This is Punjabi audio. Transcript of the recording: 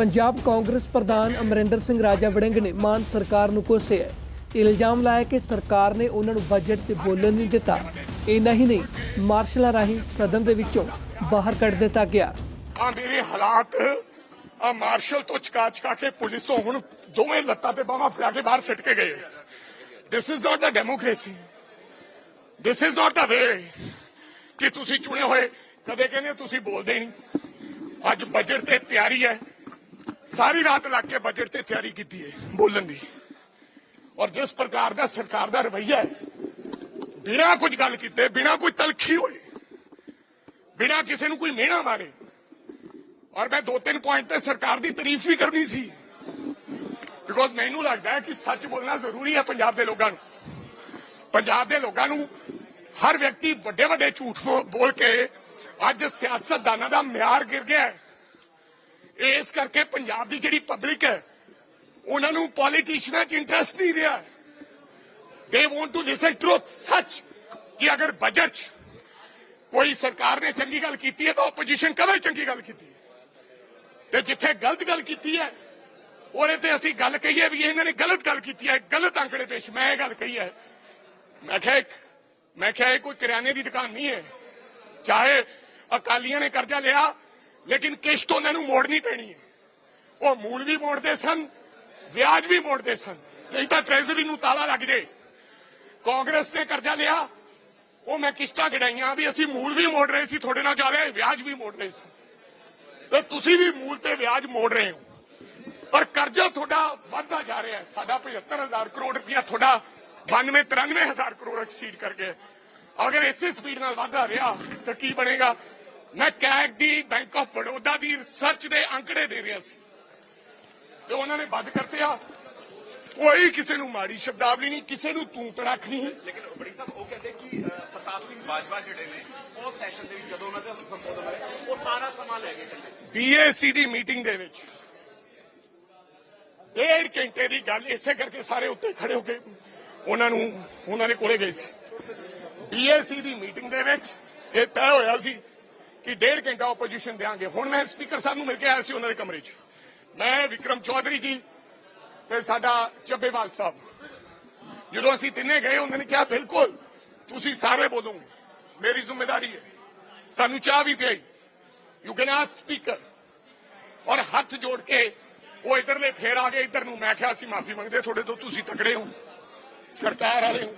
ਪੰਜਾਬ ਕਾਂਗਰਸ ਪ੍ਰਧਾਨ ਅਮਰਿੰਦਰ ਸਿੰਘ ਰਾਜਾ ਵੜਿੰਗ ਨੇ ਮਾਨ ਸਰਕਾਰ ਨੂੰ ਕੋਸਿਆ ਹੈ। ਇਲਜ਼ਾਮ ਲਾਇਆ ਕਿ ਸਰਕਾਰ ਨੇ ਉਹਨਾਂ ਨੂੰ ਬਜਟ ਤੇ ਬੋਲਣ ਨਹੀਂ ਦਿੱਤਾ। ਇੰਨਾ ਹੀ ਨਹੀਂ, ਮਾਰਸ਼ਲਾਂ ਰਾਹੀਂ ਸਦਨ ਦੇ ਵਿੱਚੋਂ ਬਾਹਰ ਕੱਢ ਦਿੱਤਾ ਗਿਆ। ਆ ਮੇਰੇ ਹਾਲਾਤ, ਆ ਮਾਰਸ਼ਲ ਤੋਂ ਚਕਾ ਚਕਾ ਕੇ ਪੁਲਿਸ ਤੋਂ ਹੁਣ ਦੋਵੇਂ ਲੱਤਾਂ ਤੇ ਬਾਹਾਂ ਫੜਾ ਕੇ ਬਾਹਰ ਸਿੱਟ ਕੇ ਗਏ। This is not the democracy this is not the way ਕਿ ਤੁਸੀਂ ਚੁਣੇ ਹੋਏ, ਕਦੇ ਕਹਿੰਦੇ ਤੁਸੀਂ ਬੋਲਦੇ ਨਹੀਂ। ਅੱਜ ਬਜਟ ਤੇ ਤਿਆਰੀ ਹੈ। ਸਾਰੀ ਰਾਤ ਲੱਗ ਕੇ ਬਜਟ ਤੇ ਤਿਆਰੀ ਕੀਤੀ ਹੈ, ਬੋਲਣ ਦੀ। ਔਰ ਜਿਸ ਪ੍ਰਕਾਰ ਦਾ ਸਰਕਾਰ ਦਾ ਰਵੱਈਆ ਹੈ, ਬਿਨਾਂ ਕੁਝ ਗੱਲ ਕੀਤੇ, ਬਿਨਾਂ ਕੋਈ ਤਲਖੀ ਹੋਏ, ਬਿਨਾਂ ਕਿਸੇ ਨੂੰ ਕੋਈ ਮਿਹਣਾ ਮਾਰੇ, ਔਰ ਮੈਂ ਦੋ ਤਿੰਨ ਪੁਆਇੰਟ ਤੇ ਸਰਕਾਰ ਦੀ ਤਾਰੀਫ ਵੀ ਕਰਨੀ ਸੀ। ਬਿਕੋਜ਼ ਮੈਨੂੰ ਲੱਗਦਾ ਹੈ ਕਿ ਸੱਚ ਬੋਲਣਾ ਜ਼ਰੂਰੀ ਹੈ ਪੰਜਾਬ ਦੇ ਲੋਕਾਂ ਨੂੰ। ਪੰਜਾਬ ਦੇ ਲੋਕਾਂ ਨੂੰ ਹਰ ਵਿਅਕਤੀ ਵੱਡੇ ਵੱਡੇ ਝੂਠ ਬੋਲ ਕੇ ਅੱਜ ਸਿਆਸਤਦਾਨਾਂ ਦਾ ਮਿਆਰ ਗਿਰ ਗਿਆ ਹੈ। ਇਸ ਕਰਕੇ ਪੰਜਾਬ ਦੀ ਜਿਹੜੀ ਪਬਲਿਕ ਹੈ, ਉਹਨਾਂ ਨੂੰ ਪੋਲੀਟੀਸ਼ੀਅਨਾਂ 'ਚ ਇੰਟਰਸਟ ਨਹੀਂ ਰਿਹਾ। They want to listen truth ਸੱਚ, ਕਿ ਅਗਰ ਬਜਟ 'ਚ ਕੋਈ ਸਰਕਾਰ ਨੇ ਚੰਗੀ ਗੱਲ ਕੀਤੀ ਹੈ, ਤਾਂ ਆਪੋਜੀਸ਼ਨ ਕਦੇ ਚੰਗੀ ਗੱਲ ਕੀਤੀ ਹੈ। ਤੇ ਜਿੱਥੇ ਗਲਤ ਗੱਲ ਕੀਤੀ ਹੈ, ਉਹਦੇ ਤੇ ਅਸੀਂ ਗੱਲ ਕਹੀਏ ਵੀ ਇਹਨਾਂ ਨੇ ਗਲਤ ਗੱਲ ਕੀਤੀ ਹੈ, ਗਲਤ ਅੰਕੜੇ ਪੇਸ਼। ਮੈਂ ਇਹ ਗੱਲ ਕਹੀ ਹੈ, ਮੈਂ ਕਿਹਾ ਮੈਂ ਕਿਹਾ ਇਹ ਕੋਈ ਕਿਰਾਣੇ ਦੀ ਦੁਕਾਨ ਨਹੀਂ ਹੈ। ਚਾਹੇ ਅਕਾਲੀਆਂ ਨੇ ਕਰਜ਼ਾ ਲਿਆ ਲੇਕਿਨ ਕਿਸ਼ਤ ਉਹਨਾਂ ਨੂੰ ਮੋੜਨੀ ਪੈਣੀ ਹੈ। ਉਹ ਮੂਲ ਵੀ ਮੋੜਦੇ ਸਨ, ਵਿਆਜ ਵੀ ਮੋੜਦੇ ਸਨ। ਨਹੀਂ ਤਾਂ ਟ੍ਰੈਜ਼ਰੀ ਨੂੰ ਤਾਲਾ ਲੱਗ ਜੇ। ਕਾਂਗਰਸ ਨੇ ਕਰਜ਼ਾ ਲਿਆ, ਉਹ ਮੈਂ ਕਿਸ਼ਤਾਂ ਗਿਣਾਈਆਂ ਵੀ ਅਸੀਂ ਮੂਲ ਵੀ ਮੋੜ ਰਹੇ ਸੀ, ਤੁਹਾਡੇ ਨਾਲ ਜਾ ਰਹੇ, ਵਿਆਜ ਵੀ ਮੋੜ ਰਹੇ ਸੀ। ਤੇ ਤੁਸੀਂ ਵੀ ਮੂਲ ਤੇ ਵਿਆਜ ਮੋੜ ਰਹੇ ਹੋ। ਪਰ ਕਰਜ਼ਾ ਤੁਹਾਡਾ ਵੱਧਦਾ ਜਾ ਰਿਹਾ ਹੈ। ਸਾਡਾ 75000 ਕਰੋੜ ਰੁਪਇਆ ਤੁਹਾਡਾ 92 93000 ਕਰੋੜ ਐਕਸੀਡ ਕਰ ਗਿਆ ਅਗਰ ਇਸੇ ਸਪੀਡ ਨਾਲ ਵਧਦਾ ਰਿਹਾ, ਤਾਂ ਕੀ ਬਣੇਗਾ? ਮੈਂ ਕੈਗ ਦੀ ਬੈਂਕ ਆਫ ਬੜੌਦਾ ਦੀ ਰਿਸਰਚ ਦੇ ਅੰਕੜੇ ਦੇ ਰਿਹਾ ਸੀ। ਤੇ ਉਹਨਾਂ ਨੇ ਬੰਦ ਕਰਤੇ ਆ ਕੋਈ ਕਿਸੇ ਨੂੰ ਮਾੜੀ ਸ਼ਬਦਾਵਲੀ ਨਹੀਂ ਕਿਸੇ ਨੂੰ ਤੂੰ ਤੜਕ ਨਹੀਂ। ਲੇਕਿਨ ਬੜੀ ਸਾਹਿਬ ਉਹ ਕਹਿੰਦੇ ਕਿ ਪ੍ਰਤਾਪ ਸਿੰਘ ਬਾਜਵਾ ਜਿਹੜੇ ਨੇ ਉਹ ਸੈਸ਼ਨ ਦੇ ਵਿੱਚ ਜਦੋਂ ਉਹਨਾਂ ਦਾ ਸੰਬੋਧਨ ਹੋਇਆ ਉਹ ਸਾਰਾ ਸਮਾਂ ਲੈ ਗਏ ਕਹਿੰਦੇ। ਬੀਏਸੀ ਦੀ ਮੀਟਿੰਗ ਦੇ ਵਿੱਚ। ਡੇਢ ਘੰਟੇ ਦੀ ਗੱਲ ਇਸੇ ਕਰਕੇ ਸਾਰੇ ਉੱਤੇ ਖੜੇ ਹੋ ਕੇ ਉਹਨਾਂ ਨੂੰ ਉਹਨਾਂ ਦੇ ਕੋਲੇ ਗਏ ਸੀ। ਬੀਏਸੀ ਦੀ ਮੀਟਿੰਗ ਦੇ ਵਿੱਚ ਇਹ ਤੈਅ ਹੋਇਆ ਸੀ ਕਿ ਡੇਢ ਘੰਟਾ ਆਪੋਜੀਸ਼ਨ ਦੇਾਂਗੇ ਹੁਣ ਮੈਂ ਸਪੀਕਰ ਸਾਹਿਬ ਨੂੰ ਮਿਲ ਕੇ ਆਇਆ ਸੀ ਉਹਨਾਂ ਦੇ ਕਮਰੇ 'ਚ। ਮੈਂ ਵਿਕਰਮ ਚੌਧਰੀ ਜੀ ਤੇ ਸਾਡਾ ਚੱਬੇਵਾਲ ਸਾਹਿਬ। ਜਦੋਂ ਅਸੀਂ ਤਿੰਨੇ ਗਏ, ਉਹਨਾਂ ਨੇ ਕਿਹਾ, ਬਿਲਕੁਲ, ਤੁਸੀਂ ਸਾਰੇ ਬੋਲੋਗੇ ਮੇਰੀ ਜ਼ਿੰਮੇਵਾਰੀ ਹੈ। ਸਾਨੂੰ ਚਾਹ ਵੀ ਪਿਆਈ। ਯੂ ਕੈਨ ਆਸਕ ਸਪੀਕਰ ਔਰ ਹੱਥ ਜੋੜ ਕੇ ਉਹ ਇਧਰਲੇ ਫੇਰ ਆ ਗਏ। ਇਧਰ ਨੂੰ ਮੈਂ ਕਿਹਾ, ਅਸੀਂ ਮਾਫੀ ਮੰਗਦੇ ਤੁਹਾਡੇ ਤੋਂ ਤੁਸੀਂ ਤਕੜੇ ਹੋ। ਸਰਕਾਰ ਵਾਲੇ ਹੋ।